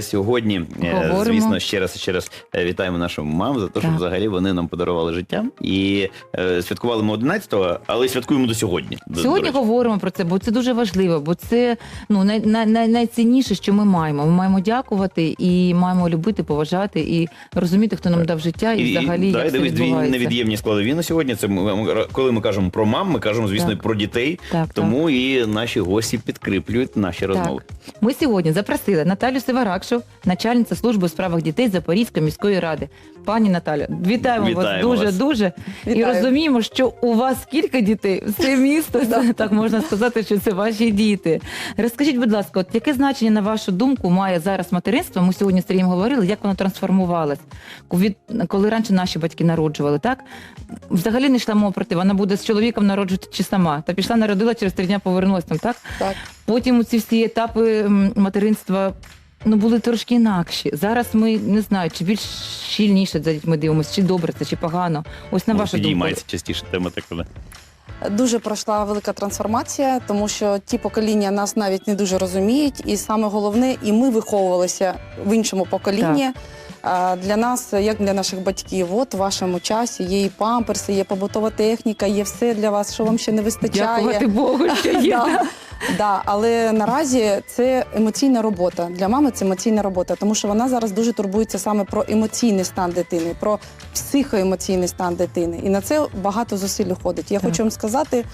Сьогодні, е, Говоримо. звісно, ще раз і ще раз е, вітаємо нашу маму за те, що взагалі вони нам подарували життя. І е, святкували ми 11-го, але святкуємо до сьогодні. до- Сьогодні до говоримо про це, бо це дуже важливо, бо це ну най, най, най, найцінніше, що ми маємо. Ми маємо дякувати і маємо любити, поважати і розуміти, хто нам дав життя, і, взагалі да, як і все дивись, дві невід'ємні складові на сьогодні. Це ми, коли ми кажемо про мам, ми кажемо, звісно, Так. про дітей. Так, Тому і наші гості підкріплюють наші розмови. Ми сьогодні запросили Наталю Севаракшу, начальниця служби у справах дітей Запорізької міської ради. Пані Наталя, вітаємо, Вітаємо вас дуже дуже і розуміємо, що у вас кілька дітей. Все місто так можна сказати, що це ваші діти. Розкажіть, будь ласка, от яке значення на вашу думку має зараз материнство? Ми сьогодні з Сергієм говорили, як воно трансформувалось. Коли раніше наші батьки народжували, так взагалі не йшла мова про те, вона буде з чоловіком народжувати чи сама. Та пішла, народила через три дня повернулася там, так? Так. Потім ці всі етапи материнства ну, були трошки інакші. Зараз ми не знаю, чи більш щільніше за дітьми дивимося, чи добре це, чи погано. Ось на Ну, вашу думку. Підіймається частіше тема така. Дуже пройшла велика трансформація, тому що ті покоління нас навіть не дуже розуміють, і саме головне, і ми виховувалися в іншому поколінні. А Для нас, як для наших батьків, от в вашому часі є і памперси, є побутова техніка, є все для вас, що вам ще не вистачає. Дякувати Богу, що є. Да, да, але наразі це емоційна робота. Для мами це емоційна робота, тому що вона зараз дуже турбується саме про емоційний стан дитини, про психоемоційний стан дитини. І на це багато зусиль уходить. Я Так. хочу вам сказати,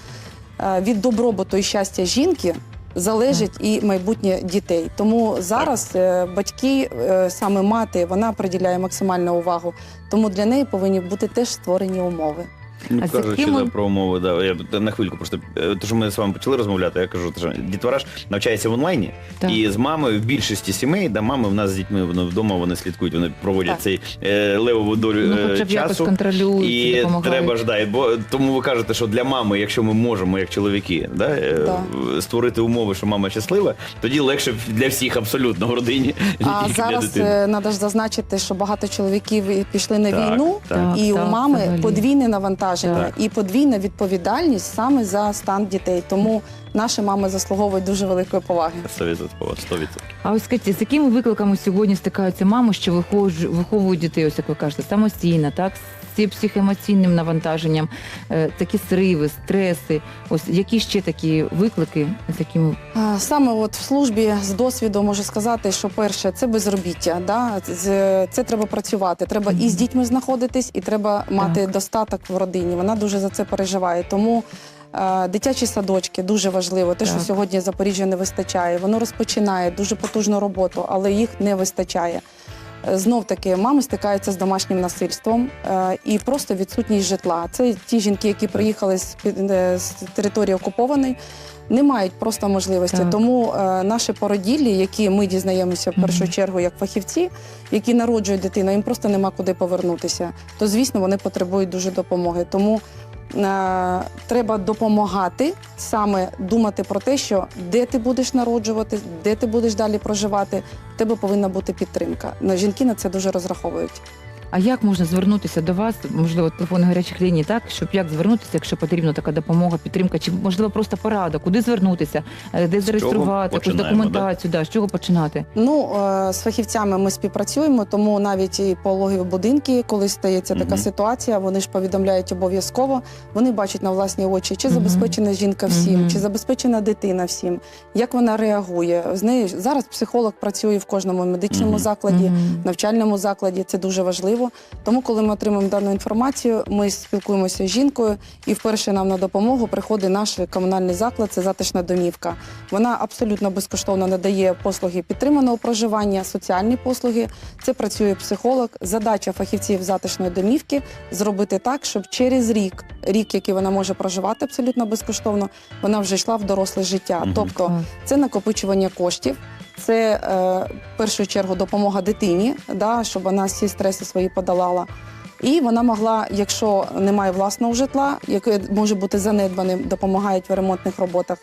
е, від добробуту і щастя жінки. Залежить і майбутнє дітей. Тому зараз е, батьки, е, саме мати, вона приділяє максимальну увагу. Тому для неї повинні бути теж створені умови. Ну, А з кажучи якими- да, про умови, да, я б- на хвильку просто е, то, що ми з вами почали розмовляти, я кажу, що дітвора ж навчається в онлайні, Так. і з мамою в більшості сімей, да, мами в нас з дітьми вони вдома вони слідкують, вони проводять Так. цей е, левову долю Ну, е, хоча б якось часу. контролюють, І допомагають. треба ж да, і бо тому ви кажете, що для мами, якщо ми можемо, як чоловіки, да, е, Да. створити умови, що мама щаслива, тоді легше для всіх абсолютно в родині. не А тільки для зараз дитини. треба ж зазначити, що багато чоловіків і пішли на Так, війну, так. і Так, у мами взагалі. подвійне навантаження Так. і подвійна відповідальність саме за стан дітей. Тому наші мами заслуговують дуже великої поваги. 100%. 100%. А ось скажіть, з якими викликами сьогодні стикаються мами, що виховують, виховують дітей, ось як ви кажете, самостійно, так? Ці психоемоційним навантаженням, е, такі сриви, стреси. Ось які ще такі виклики, з якими Саме от в службі з досвіду можу сказати, що перше це безробіття. Да? Це треба працювати. Треба і з дітьми знаходитись, і треба мати достаток в родині. Вона дуже за це переживає. Тому е, дитячі садочки дуже важливо. Те, що сьогодні Запоріжжя не вистачає. Воно розпочинає дуже потужну роботу, але їх не вистачає. Знов таки мами стикаються з домашнім насильством е, і просто відсутність житла. Це ті жінки, які приїхали з, е, з території окупованої, не мають просто можливості. Так. Тому е, наші породіллі, які ми дізнаємося в першу чергу як фахівці, які народжують дитину, їм просто нема куди повернутися. То звісно, вони потребують дуже допомоги. Тому треба допомагати саме думати про те, що де ти будеш народжувати, де ти будеш далі проживати. В тебе повинна бути підтримка. На жінки на це дуже розраховують. А як можна звернутися до вас? Можливо, телефони гарячих ліній, так щоб як звернутися, якщо потрібна така допомога, підтримка, чи можливо просто порада, куди звернутися, е, де зареєструвати якусь документацію, да? з чого починати? Ну е, з фахівцями ми співпрацюємо, тому навіть і пологові будинки, коли стається така ситуація, вони ж повідомляють обов'язково. Вони бачать на власні очі, чи Мгм. забезпечена жінка всім, Мгм. чи забезпечена дитина всім, як вона реагує. З нею зараз психолог працює в кожному медичному Мгм. закладі. Мгм. навчальному закладі. Це дуже важливо. Тому, коли ми отримуємо дану інформацію, ми спілкуємося з жінкою, і вперше нам на допомогу приходить наш комунальний заклад, це затишна домівка. Вона абсолютно безкоштовно надає послуги підтриманого проживання, соціальні послуги. Це працює психолог. Задача фахівців затишної домівки зробити так, щоб через рік, рік, який вона може проживати абсолютно безкоштовно, вона вже йшла в доросле життя. Тобто це накопичування коштів. Це е, в першу чергу допомога дитині, да, щоб вона всі стреси свої подолала. І вона могла, якщо немає власного житла, яке може бути занедбаним, допомагають в ремонтних роботах.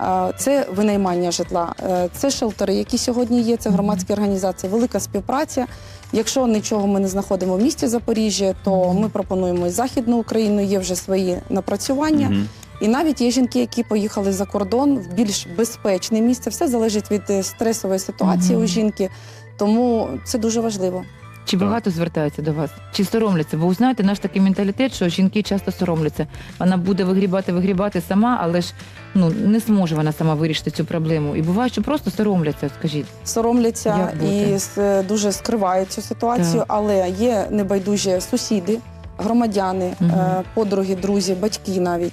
е, Це винаймання житла, е, це шелтери, які сьогодні є. Це громадські організації, велика співпраця. Якщо нічого ми не знаходимо в місті Запоріжжя, то ми пропонуємо і Західну Україну, є вже свої напрацювання. Мгм. І навіть є жінки, які поїхали за кордон в більш безпечне місце. Все залежить від е, стресової ситуації Мгм. у жінки. Тому це дуже важливо. Чи Так. багато звертаються до вас? Чи соромляться? Бо ви знаєте, наш такий менталітет, що жінки часто соромляться. Вона буде вигрібати, вигрібати сама, але ж ну не зможе вона сама вирішити цю проблему. І буває, що просто соромляться, скажіть. Соромляться Як бути? і с- дуже скривають цю ситуацію, Так. але є небайдужі сусіди, громадяни, Мгм. е, подруги, друзі, батьки навіть.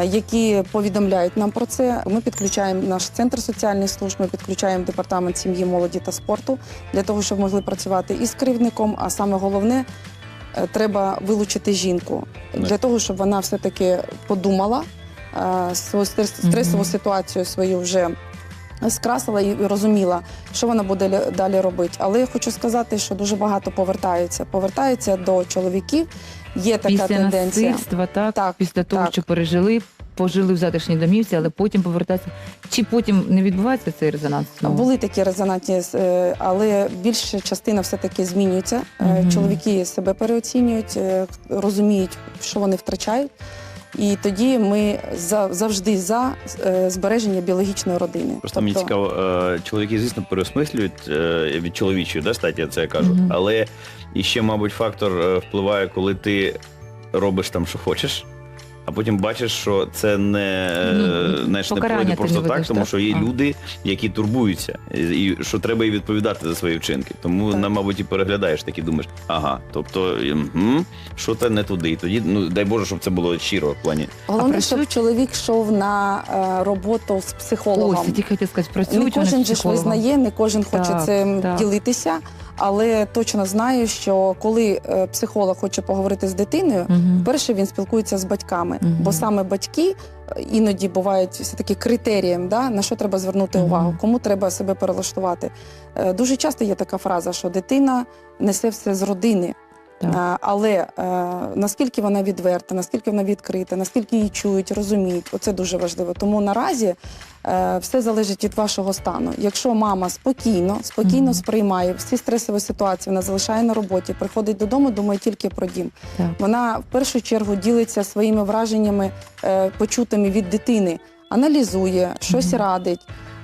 Е, Які повідомляють нам про це, ми підключаємо наш центр соціальних служб, ми підключаємо департамент сім'ї, молоді та спорту для того, щоб могли працювати і з керівником. А саме головне, е, треба вилучити жінку для того, щоб вона все-таки подумала е, свою стрес- стресову ситуацію свою вже скрасила і розуміла, що вона буде лі- далі робити. Але я хочу сказати, що дуже багато повертаються. Повертаються до чоловіків. Є така Після тенденція. насильства, так, Так, після того, так. що пережили, пожили в затишній домівці, але потім повертаються. Чи потім не відбувається цей резонанс? знову? Були такі резонантні, е, але більша частина все-таки змінюється. Е, Мгм. Чоловіки себе переоцінюють, е, розуміють, що вони втрачають. І тоді ми за- завжди за е, збереження біологічної родини. Просто мені Тобто- цікаво, е, чоловіки, звісно, переосмислюють е, від чоловічої да, статі, я це кажу. Мгм. Але і ще, мабуть, фактор е, впливає, коли ти робиш там, що хочеш. А потім бачиш, що це не, е, Ну, знаєш, не пройде просто не так, ведеш, тому так? що є А. люди, які турбуються, і, і що треба і відповідати за свої вчинки. Тому, Так. на, мабуть, і переглядаєш такі, думаєш, ага, тобто, що це не туди. І тоді, ну дай Боже, щоб це було щиро в плані. Головне, щоб чоловік йшов на е, роботу з психологом. Ось, я тільки хотіла сказати, Не працюють вони кожен же ж визнає, не кожен хоче цим так. ділитися. Але точно знаю, що коли е, психолог хоче поговорити з дитиною, угу. перше він спілкується з батьками, угу. бо саме батьки е, іноді бувають все таки критерієм, да, на що треба звернути увагу, кому треба себе перелаштувати. Е, Дуже часто є така фраза, що дитина несе все з родини. Так. Але е, наскільки вона відверта, наскільки вона відкрита, наскільки її чують, розуміють, оце дуже важливо. Тому наразі е, все залежить від вашого стану. Якщо мама спокійно, спокійно Мгм. сприймає всі стресові ситуації, вона залишає на роботі, приходить додому, думає тільки про дім. Так. Вона в першу чергу ділиться своїми враженнями, е, почутими від дитини, аналізує, щось Мгм. радить.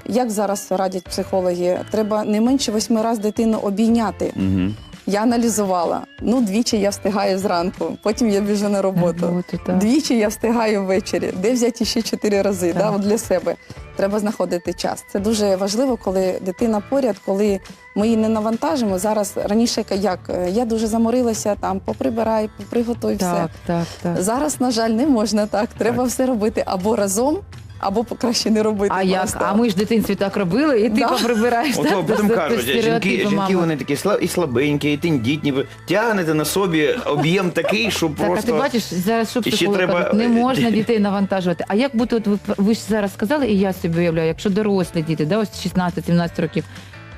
Як зараз радять психологи, треба не менше восьми разів дитину обійняти. Угу. Я аналізувала. Ну, двічі я встигаю зранку, потім я біжу на роботу. Роботу, так. Двічі я встигаю ввечері. Де взяти ще чотири рази? Так. Да, от для себе треба знаходити час. Це дуже важливо, коли дитина поряд, коли ми її не навантажимо. Зараз раніше як я дуже заморилася, там поприбирай, приготуй все. Так, так, так. Зараз, на жаль, не можна так. Треба Так. все робити або разом, або краще не робити. А як? просто. А ми ж в дитинстві так робили, і ти Да. поприбираєш. От так? потім кажуть, жінки, жінки вони такі сла- і слабенькі, і тендітні. Ви Тягнете на собі об'єм такий, що Так, а просто. ти бачиш, зараз що І ще психологи треба- кажуть, не можна дітей навантажувати. А як бути, от ви, ви ж зараз сказали, і я собі уявляю, якщо дорослі діти, да, ось 16-17 років,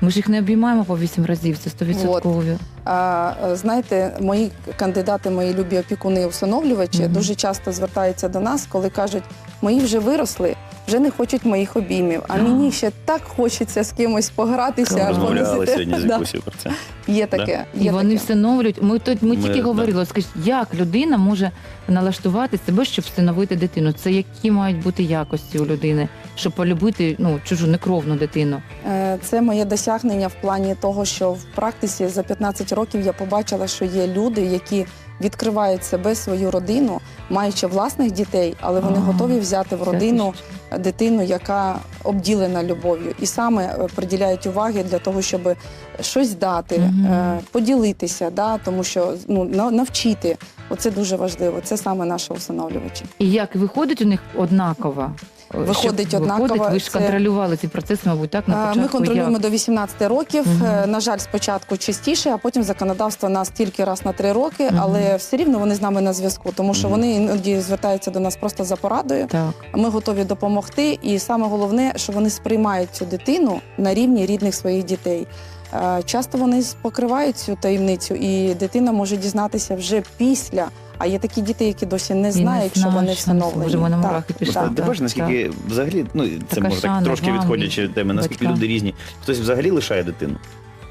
ми ж їх не обіймаємо по вісім разів, це 100%. А, знаєте, мої кандидати, мої любі опікуни, усиновлювачі Мгм. дуже часто звертаються до нас, коли кажуть, мої вже виросли, вже не хочуть моїх обіймів. А мені ще так хочеться з кимось погратися. Розмовляли сьогодні з Да. Якусів про це. Є таке. І Є вони таке. всиновлюють. Ми тут ми, Ми, тільки да. говорили, скажіть, як людина може налаштувати себе, щоб всиновити дитину? Це які мають бути якості у людини, щоб полюбити ну чужу некровну дитину? Е, Це моє досягнення в плані того, що в практиці за 15 років я побачила, що є люди, які відкривають себе, свою родину, маючи власних дітей, але вони А, готові взяти в родину дитину, яка обділена любов'ю, і саме е, приділяють уваги для того, щоб щось дати, Мгм. е, поділитися, да, тому що ну на- навчити. Оце дуже важливо. Це саме наші усиновлювачі. І як виходить у них однаково? Виходить Щоб однаково, Виходить, ви ж це- контролювали ці процеси, мабуть, так на Е, початку. Ми контролюємо як? до 18 років. Е, На жаль, спочатку частіше, а потім законодавство нас тільки раз на три роки, але все рівно вони з нами на зв'язку, тому що вони іноді звертаються до нас просто за порадою. Так. Ми готові допомогти. І саме головне, що вони сприймають цю дитину на рівні рідних своїх дітей. Е, Часто вони покривають цю таємницю, і дитина може дізнатися вже після. А є такі діти, які досі не знають, що вони вони- встановлені. Боже, мурахи пішли. Ти бачиш, наскільки взагалі, ну це може так трошки відходячи від теми, наскільки люди різні. Хтось взагалі лишає дитину.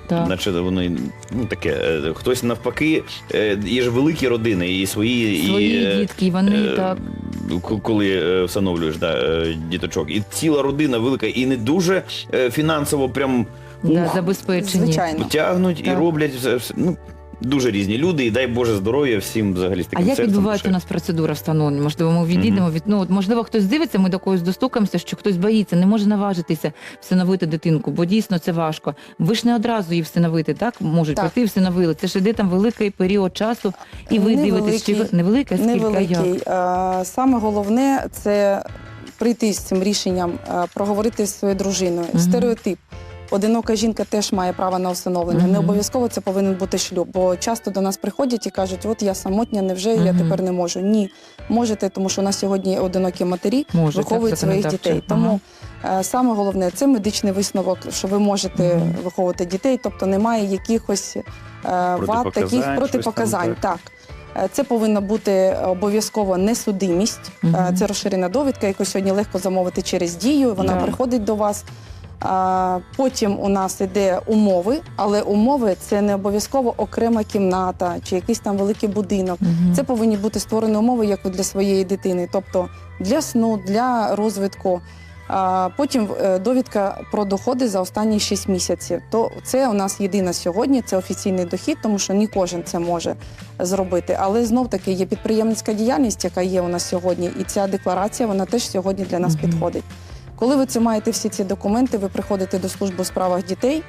Так. Наче вони ну таке, е, хтось навпаки, е, є ж великі родини, і свої, Свої і, е, дітки, вони е, так. коли всиновлюєш да, діточок. І ціла родина велика, і не дуже фінансово прям да, забезпечені. Звичайно. Тягнуть і роблять. Ну, дуже різні люди, і дай Боже здоров'я всім взагалі з А як серцем. відбувається у нас процедура встановлення? Можливо, ми відійдемо від ну от можливо, хтось дивиться, ми до когось достукаємося, що хтось боїться, не може наважитися всиновити дитинку, бо дійсно це важко. Ви ж не одразу її всиновити, так можуть Так. прийти і всиновили. Це ж іде там великий період часу, і ви дивитесь, чи ви невеликий, а скільки а як? Невеликий. Е, Саме головне це прийти з цим рішенням, е, проговорити зі своєю дружиною. Мгм. Стереотип. Одинока жінка теж має право на усиновлення. Не обов'язково це повинен бути шлюб. Бо часто до нас приходять і кажуть, от я самотня, невже я тепер не можу. Ні, можете, тому що у нас сьогодні одинокі матері Може, виховують своїх дітей. Тому е, саме головне це медичний висновок, що ви можете виховувати дітей, тобто немає якихось е, вад, таких протипоказань. там, так. Е, Це повинна бути обов'язково несудимість. Мгм. Це розширена довідка, яку сьогодні легко замовити через дію. Вона Так. приходить до вас. Потім у нас іде умови, але умови це не обов'язково окрема кімната чи якийсь там великий будинок. Мгм. Це повинні бути створені умови як для своєї дитини, тобто для сну, для розвитку. Потім е, довідка про доходи за останні 6 місяців. То це у нас єдина сьогодні, це офіційний дохід, тому що не кожен це може зробити. Але знов таки є підприємницька діяльність, яка є у нас сьогодні, і ця декларація вона теж сьогодні для нас Мгм. підходить. Коли ви це маєте всі ці документи, ви приходите до служби у справах дітей.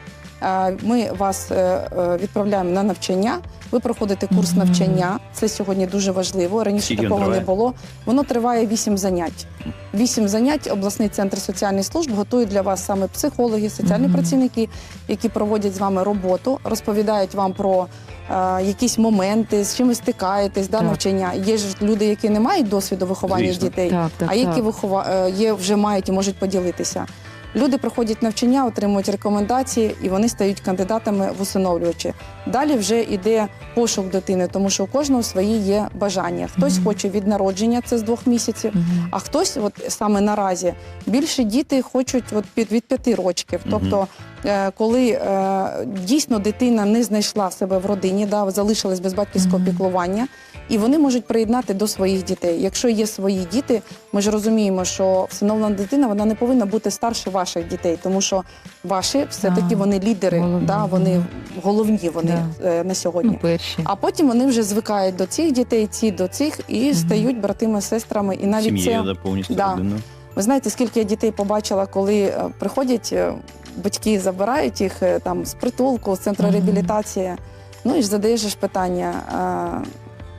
Ми вас е, е, відправляємо на навчання. Ви проходите курс навчання. Це сьогодні дуже важливо. Раніше Скільки такого не було. Воно триває 8 занять. 8 занять обласний центр соціальних служб готує для вас саме психологи, соціальні працівники, які проводять з вами роботу, розповідають вам про е, якісь моменти, з чим ви стикаєтесь, да, навчання. Є ж люди, які не мають досвіду виховання Звісно. дітей, Так, так, а які так. вихова... е, є, вже мають і можуть поділитися. Люди проходять навчання, отримують рекомендації, і вони стають кандидатами в усиновлювачі. Далі вже йде пошук дитини, тому що у кожного свої є бажання. Хтось Мгм. хоче від народження, це з двох місяців. Мгм. А хтось, от саме наразі, більше діти хочуть от під від п'яти років. Тобто, е, коли е, дійсно дитина не знайшла себе в родині, да, залишилась без батьківського піклування, і вони можуть приєднати до своїх дітей. Якщо є свої діти, ми ж розуміємо, що всиновлена дитина вона не повинна бути старше ваших дітей, тому що ваші все-таки вони лідери, головні, да, вони головні вони е, на сьогодні. Ну, перші. А потім вони вже звикають до цих дітей, ці до цих, і стають братими, сестрами. І навіть це да, повністю Да. ви знаєте, скільки я дітей побачила, коли е, приходять е, батьки, забирають їх е, там з притулку, з центру реабілітації. Ну і ж задаєш питання: а,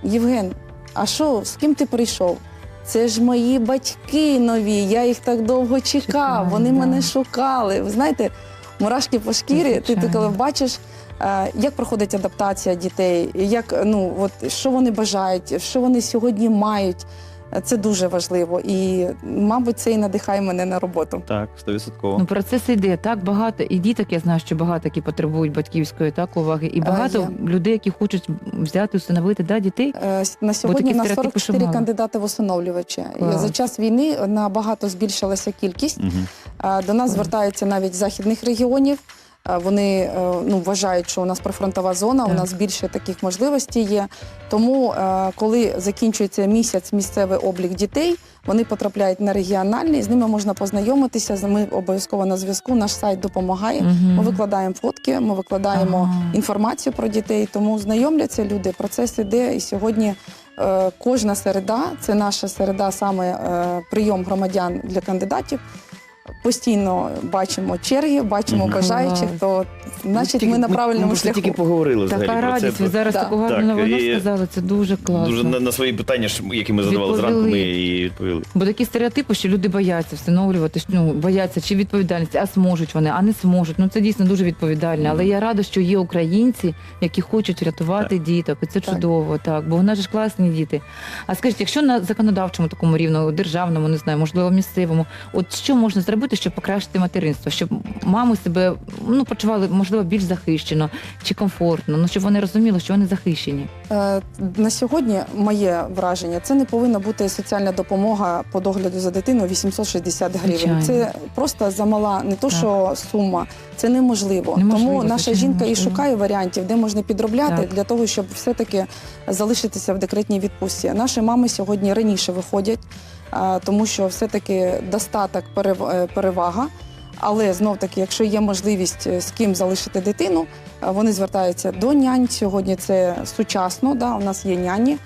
Євген, а що, з ким ти прийшов? Це ж мої батьки нові, я їх так довго чекав, Чекаю, вони да. мене шукали. Ви знаєте, мурашки по шкірі, ти, ти коли бачиш, як проходить адаптація дітей, як ну от що вони бажають, що вони сьогодні мають. Це дуже важливо, і мабуть, це і надихає мене на роботу. Так, стовідсотково. Ну, процес йде так багато, і діток я знаю, що багато які потребують батьківської так уваги, і багато є. людей, які хочуть взяти, усиновити да, дітей. Е, На сьогодні нас 44 мало. кандидати в усиновлювачі. Клас. За час війни набагато збільшилася кількість. Е, До нас звертаються навіть з західних регіонів. Е, Вони е, ну, вважають, що у нас прифронтова зона, у нас більше таких можливостей є. Тому, е, коли закінчується місяць місцевий облік дітей, вони потрапляють на регіональний, з ними можна познайомитися. Ми обов'язково на зв'язку. Наш сайт допомагає. Мгм. Ми викладаємо фотки, ми викладаємо Ага. інформацію про дітей, тому знайомляться люди. Процес іде. І сьогодні кожна середа це наша середа, саме прийом громадян для кандидатів. Постійно бачимо черги, бачимо бажаючих, то значить ми на ми правильному просто шляху. тільки поговорили взагалі Така про радість, це. ви зараз Да. таку гарну Так, новину і- сказали, це дуже класно. Дуже на, на свої питання, які ми задавали Відповіли. зранку, ми і відповіли. Бо такі стереотипи, що люди бояться встановлювати, ну, бояться чи відповідальність, а зможуть вони, а не зможуть. Ну це дійсно дуже відповідально. Але я рада, що є українці, які хочуть рятувати діток. І це Так. чудово, так. Бо в нас ж класні діти. А скажіть, якщо на законодавчому такому рівну, державному, не знаю, можливо, місцевому, от що можна зробити, щоб покращити материнство, щоб мами себе ну почували можливо більш захищено чи комфортно, ну щоб вони розуміли, що вони захищені. Е, На сьогодні моє враження це не повинна бути соціальна допомога по догляду за дитиною 860 гривень. Звичайно. Це просто замала, не то Так. що сума, це неможливо. Неможливо, Тому наша жінка і шукає варіантів, де можна підробляти Так. для того, щоб все-таки залишитися в декретній відпустці. Наші мами сьогодні раніше виходять, тому що все-таки достаток е, перевага. Але знов таки, якщо є можливість е, з ким залишити дитину, е, вони звертаються до нянь. Сьогодні це сучасно, да, у нас є няні.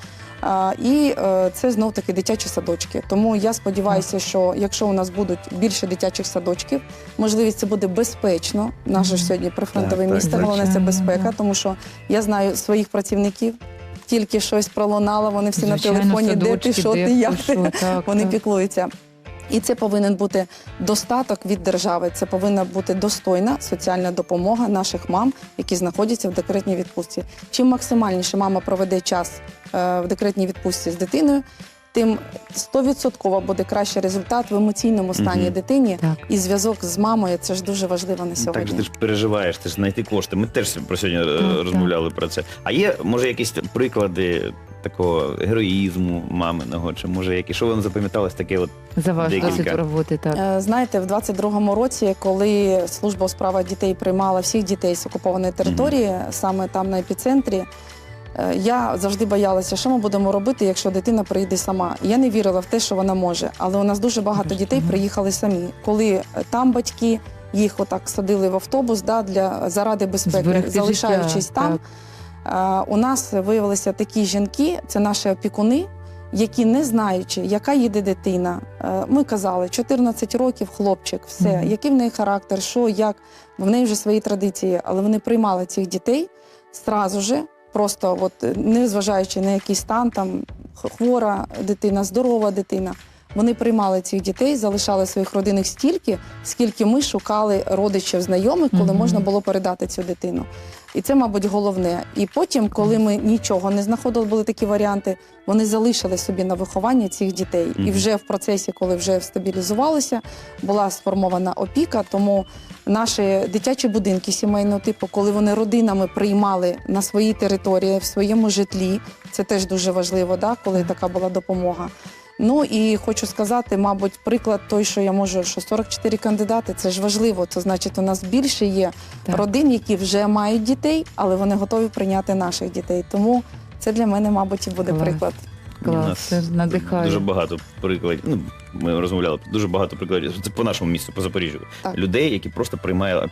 І це знов таки дитячі садочки. Тому я сподіваюся, що якщо у нас будуть більше дитячих садочків, можливість це буде безпечно. Наше ж сьогодні прифронтове місто, головне це безпека, тому що я знаю своїх працівників. Тільки щось пролунало, вони всі Звичайно, на телефоні, де ти, що ти, як ти. Вони так. піклуються. І це повинен бути достаток від держави. Це повинна бути достойна соціальна допомога наших мам, які знаходяться в декретній відпустці. Чим максимальніше мама проведе час е, в декретній відпустці з дитиною, тим 100% буде кращий результат в емоційному стані Мгм. дитині. Так. І зв'язок з мамою це ж дуже важливо на Так сьогодні. ж ти ж переживаєш, ти ж знайти кошти. Ми теж про сьогодні е, Так, розмовляли про це. А є, може, якісь приклади такого героїзму маминого, чи може які, що вам запам'яталось таке от За ваш Декілька. досвід роботи, так. Е, Знаєте, в 22-му році, коли служба у справах дітей приймала всіх дітей з окупованої території, саме там на епіцентрі, я завжди боялася, що ми будемо робити, якщо дитина приїде сама. Я не вірила в те, що вона може. Але у нас дуже багато дітей приїхали самі. Коли е, там батьки їх отак садили в автобус да, для заради безпеки, Зберегти залишаючись життя, там. так. Е, У нас виявилися такі жінки, це наші опікуни, які не знаючи, яка їде дитина. е, Ми казали, 14 років, хлопчик, все, Мгм. який в неї характер, що, як, в неї вже свої традиції, але вони приймали цих дітей зразу же, просто от, е, не зважаючи на який стан, там хвора дитина, здорова дитина. Вони приймали цих дітей, залишали своїх родинах стільки, скільки ми шукали родичів, знайомих, коли Мгм. можна було передати цю дитину. І це, мабуть, головне. І потім, коли ми нічого не знаходили, були такі варіанти, вони залишили собі на виховання цих дітей. І вже в процесі, коли вже стабілізувалися, була сформована опіка. Тому наші дитячі будинки сімейного типу, коли вони родинами приймали на своїй території, в своєму житлі, це теж дуже важливо, да, коли така була допомога. Ну і хочу сказати, мабуть, приклад той, що я можу, що 44 кандидати, це ж важливо. Це значить, у нас більше є Так. родин, які вже мають дітей, але вони готові прийняти наших дітей. Тому це для мене, мабуть, і буде Клас. приклад. Клас, це надихає. Дуже багато прикладів. Ну, ми розмовляли, дуже багато прикладів. Це по нашому місту, по Запоріжжю. Так. Людей, які просто приймали,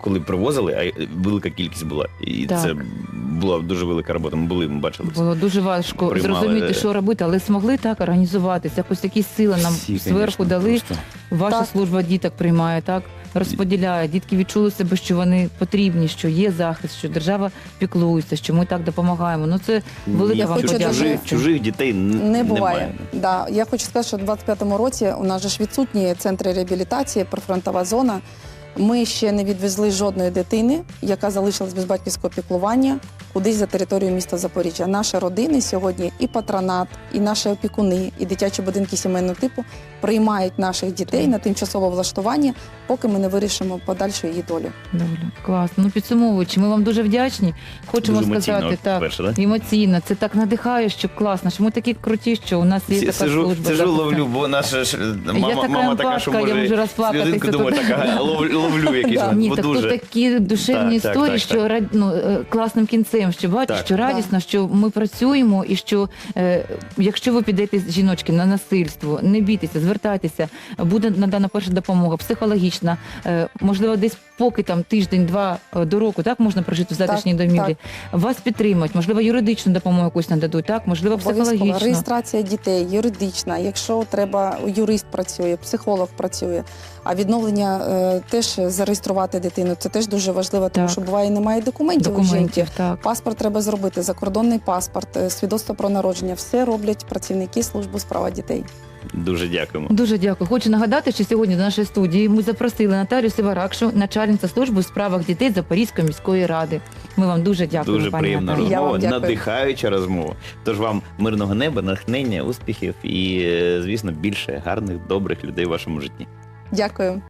коли привозили, а велика кількість була. І Так. це була дуже велика робота. Ми були, ми бачили це. Було дуже важко Приймали- зрозуміти, що робити, але змогли так організуватися. Якось такі сили нам Всі, зверху конечно, дали. просто. Ваша Так. служба діток приймає, так розподіляє. Дітки відчули себе, що вони потрібні, що є захист, що держава піклується, що ми так допомагаємо. Ну це велика вам хочу подяка. чужих, чужих дітей н- Не буває. немає. Да. Я хочу сказати, що в 25-му році у нас же ж відсутні центри реабілітації, прифронтова зона. Ми ще не відвезли жодної дитини, яка залишилась без батьківського піклування кудись за територію міста Запоріжжя. Наші родини сьогодні і патронат, і наші опікуни, і дитячі будинки сімейного типу приймають наших дітей на тимчасове влаштування, поки ми не вирішимо подальшу її долю. Добре, класно. Ну підсумовуючи, ми вам дуже вдячні. Хочемо Дуже сказати емоційно, так. перше, да? Емоційно, це так надихає, що класно, що ми такі круті, що у нас є Сі- така Сижу, служба. сижу ловлю, бо наша ж мама, я така мама така, що я може можу розплакатися сльозинку, думаю, така лов- ловлю якісь. Ні, так дуже. тут такі душевні історії, що ну, е, класним кінцем, що бачиш, Так. що радісно, що ми працюємо, і що е, якщо ви підете з жіночки на насильство, не бійтеся, звертайтеся, буде надана перша допомога, психологічна, е, можливо, десь поки там тиждень-два е, до року, так можна прожити в затишній Так, домівлі. Вас підтримують, можливо, юридичну допомогу якусь нададуть, так, можливо, Обов'язково психологічну. реєстрація дітей, юридична. Якщо треба, юрист працює, психолог працює. А відновлення е, теж зареєструвати дитину. Це теж дуже важливо, тому Так. що буває немає документів, у жінки. Документів, так. Паспорт треба зробити, закордонний паспорт, е, свідоцтво про народження. Все роблять працівники служби справа дітей. Дуже дякуємо. Дуже дякую. Хочу нагадати, що сьогодні до нашої студії ми запросили Наталію Сиваракшу, начальниця служби у справах дітей Запорізької міської ради. Ми вам дуже дякуємо. Дуже пані приємна. Я вам розмова, дякую. надихаюча розмова. Тож вам мирного неба, натхнення, успіхів і, е, звісно, більше гарних, добрих людей в вашому житті. Дякую.